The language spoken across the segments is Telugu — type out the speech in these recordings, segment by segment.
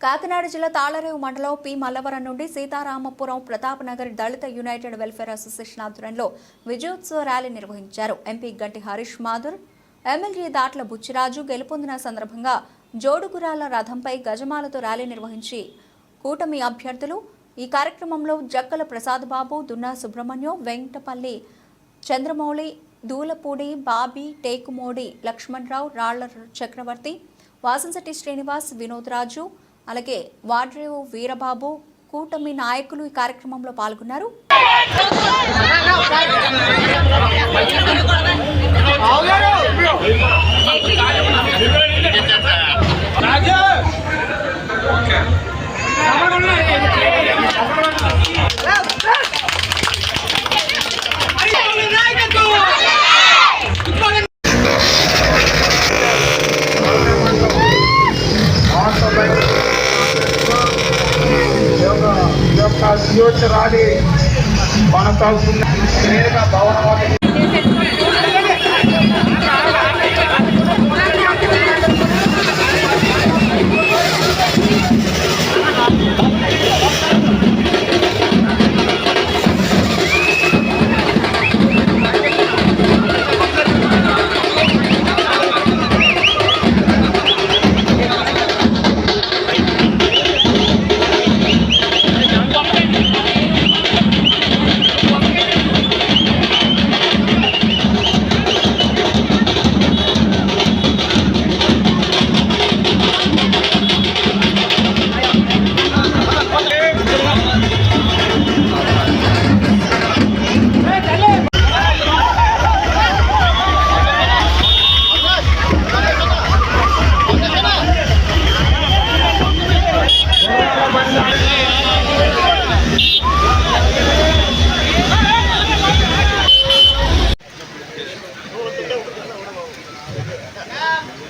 కాకినాడ జిల్లా తాళరేవు మండలం పి. మల్లవరం నుండి Sitaramapuram Pratap Nagar Dalit united welfare association ఆధ్వర్యంలో విజయోత్సవ ర్యాలీ నిర్వహించారు. ఎంపీ గంటి హరీష్ మాధుర్ ఎమ్మెల్యే దాట్ల బుచ్చిరాజు గెలుపొందిన సందర్భంగా జోడుగురాల రథంపై గజమాలతో ర్యాలీ నిర్వహించి కూటమి అభ్యర్థులు ఈ కార్యక్రమంలో జక్కల ప్రసాద్ బాబు దున్నా సుబ్రహ్మణ్యం వెంకటపల్లి చంద్రమౌళి దూలపూడి బాబీ టేకుమోడి లక్ష్మణరావు రాళ్ళ చక్రవర్తి వాసంశెట్టి శ్రీనివాస్ వినోద్ రాజు అలాగే వాడ్రేవు వీరబాబు కూటమి నాయకులు ఈ కార్యక్రమంలో పాల్గొన్నారు. యొక్క యువత ర్యాలీ కొనసాగుతుంది నేరుగా భవనం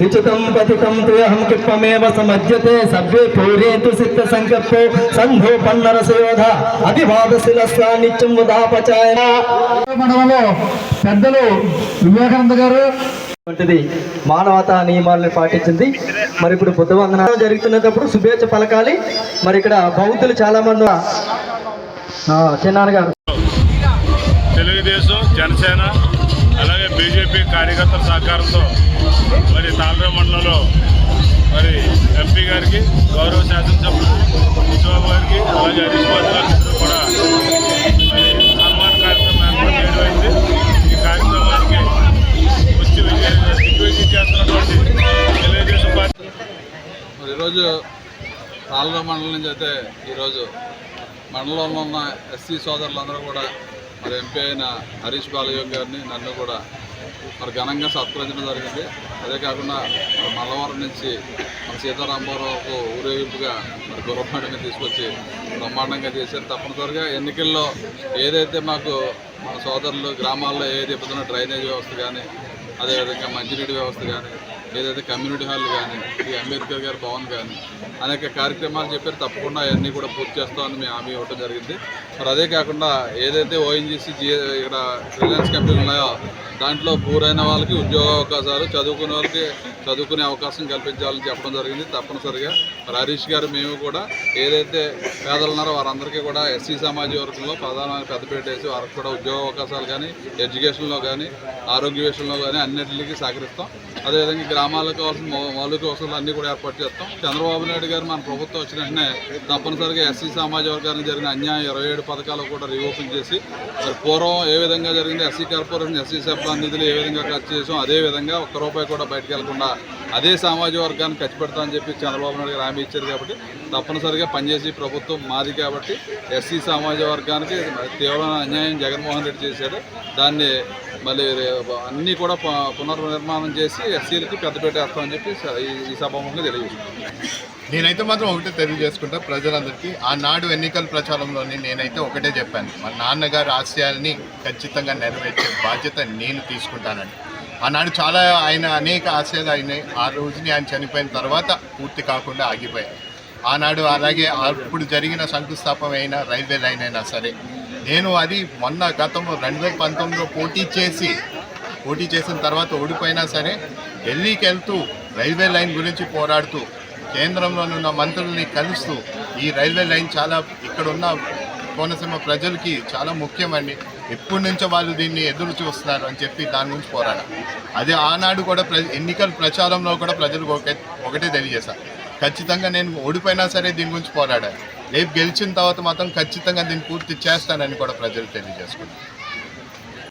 విచితం పతితం తేహం కిప్పమేవ సమజ్యతే సభ్యే పూరేతు సిద్ధ సంకల్పో సంధో పన్నరసయోధ అభివాదశిలస్వ నిత్యం ఉదాపచాయన. మండలంలో పెద్దలు వివేకానంద గారు. మానవతా నియమాలను పాటించింది. మరి ఇప్పుడు బుద్ధ వందనం జరుగుతున్నప్పుడు శుభేచ్ఛ పలకాలి. మరి ఇక్కడ బౌద్ధులు చాలా మంది ఆ, చిన్నాన్న గారు. తెలుగుదేశం జనసేన అలాగే బీజేపీ కార్యకర్తల సహకారంతో మరి మండలంలో మరి ఎంపీ గారికి గౌరవ శాసనసభ్యులు విశ్వబాబు గారికి అలాగే హరీష్ బాబు గారికి కూడా మరి సన్మాన కార్యక్రమం ఏర్పాటు అయింది. ఈ కార్యక్రమానికి వచ్చి విజయ దిగ్విజయం చేస్తున్నటువంటి తెలుగుదేశం పార్టీ మరి ఈరోజు పాలన మండలం నుంచి అయితే ఈరోజు మండలంలో ఉన్న ఎస్సీ సోదరులందరూ కూడా మరి ఎంపీ అయిన హరీష్ బాలయోగ్ గారిని నన్ను కూడా మరి ఘనంగా సత్కరించడం జరిగింది. అదే కాకుండా మల్లవరం నుంచి మన సీతారామరావుకు ఊరేగింపుగా మరి గుర్రపాండంగా తీసుకొచ్చి బ్రహ్మాండంగా చేశారు. తప్పనిసరిగా ఎన్నికల్లో ఏదైతే మాకు మన సోదరులు గ్రామాల్లో ఏది ఇబ్బందున్న డ్రైనేజ్ వ్యవస్థ కానీ అదేవిధంగా మంచినీటి వ్యవస్థ కానీ ఏదైతే కమ్యూనిటీ హాల్ కానీ ఈ అంబేద్కర్ గారి భవన్ కానీ అనేక కార్యక్రమాలు చెప్పారు. తప్పకుండా అవన్నీ కూడా పూర్తి చేస్తామని మేము హామీ ఇవ్వడం జరిగింది. మరి అదే కాకుండా ఏదైతే ఓఎన్జీసీ జీ ఇక్కడ రిలయన్స్ కంపెనీలు ఉన్నాయో దాంట్లో పూరైన వాళ్ళకి ఉద్యోగ అవకాశాలు చదువుకునే వాళ్ళకి చదువుకునే అవకాశం కల్పించాలని చెప్పడం జరిగింది తప్పనిసరిగా. మరి హరీష్ గారు మేము కూడా ఏదైతే పేదలు ఉన్నారో వారందరికీ కూడా ఎస్సీ సమాజ వర్గంలో ప్రధానమైన పెద్దపేట వేసి వారికి కూడా ఉద్యోగ అవకాశాలు కానీ ఎడ్యుకేషన్లో కానీ ఆరోగ్య విషయంలో కానీ అన్నింటికి సహకరిస్తాం. అదేవిధంగా గ్రామాలకు కావాల్సిన మౌలిక వసతులు అన్నీ కూడా ఏర్పాటు చేస్తాం. చంద్రబాబు నాయుడు గారు మన ప్రభుత్వం వచ్చిన వెంటనే తప్పనిసరిగా ఎస్సీ సమాజ వర్గానికి జరిగిన అన్యాయం ఇరవై ఏడు పథకాలు కూడా రీఓపెన్ చేసి మరి పూర్వం ఏ విధంగా జరిగింది? ఎస్సీ కార్పొరేషన్ ఎస్సీ సభ నిధులు ఏ విధంగా ఖర్చు చేసాం అదే విధంగా ఒక్క రూపాయి కూడా బయటకు వెళ్ళకుండా అదే సామాజిక వర్గాన్ని ఖర్చు పెడతామని చెప్పి చంద్రబాబు నాయుడు గారు హామీ ఇచ్చారు కాబట్టి తప్పనిసరిగా పనిచేసి ప్రభుత్వం మాది కాబట్టి ఎస్సీ సామాజిక వర్గానికి తీవ్రమైన అన్యాయం జగన్మోహన్ రెడ్డి చేశాడు. దాన్ని మళ్ళీ అన్నీ కూడా పునర్నిర్మాణం చేసి ఎస్సీలకి పెద్దపేట వేస్తామని చెప్పి ఈ- ఈ సభాముఖంగా తెలియజేస్తున్నాం. నేనైతే మాత్రం ఒకటే తెలియజేసుకుంటా ప్రజలందరికీ ఆనాడు ఎన్నికల ప్రచారంలోని నేనైతే ఒకటే చెప్పాను. మా నాన్నగారి ఆశయాల్ని ఖచ్చితంగా నెరవేర్చే బాధ్యత నేను తీసుకుంటానని. ఆనాడు చాలా ఆయన అనేక ఆశయాలు అయినాయి. ఆ రోజుని ఆయన చనిపోయిన తర్వాత పూర్తి కాకుండా ఆగిపోయాయి. ఆనాడు అలాగే అప్పుడు జరిగిన శంకుస్థాపన అయినా రైల్వే లైన్ అయినా సరే నేను అది మొన్న గతంలో రెండు వేల పంతొమ్మిదిలో పోటీ చేసి పోటీ చేసిన తర్వాత ఓడిపోయినా సరే ఢిల్లీకి వెళ్తూ రైల్వే లైన్ గురించి పోరాడుతూ కేంద్రంలోనున్న మంత్రుల్ని కలుస్తూ ఈ రైల్వే లైన్ చాలా ఇక్కడ ఉన్న కోనసీమ ప్రజలకి చాలా ముఖ్యమండి. ఎప్పటి నుంచో వాళ్ళు దీన్ని ఎదురు చూస్తున్నారు అని చెప్పి దాని గురించి పోరాడారు అదే ఆనాడు కూడా ప్ర ఎన్నికల ప్రచారంలో కూడా ప్రజలకు ఒకే ఒకటే తెలియజేశారు ఖచ్చితంగా నేను ఓడిపోయినా సరే దీని గురించి పోరాడాను రేపు గెలిచిన తర్వాత మాత్రం ఖచ్చితంగా దీన్ని పూర్తి చేస్తానని కూడా ప్రజలు తెలియజేసుకున్నారు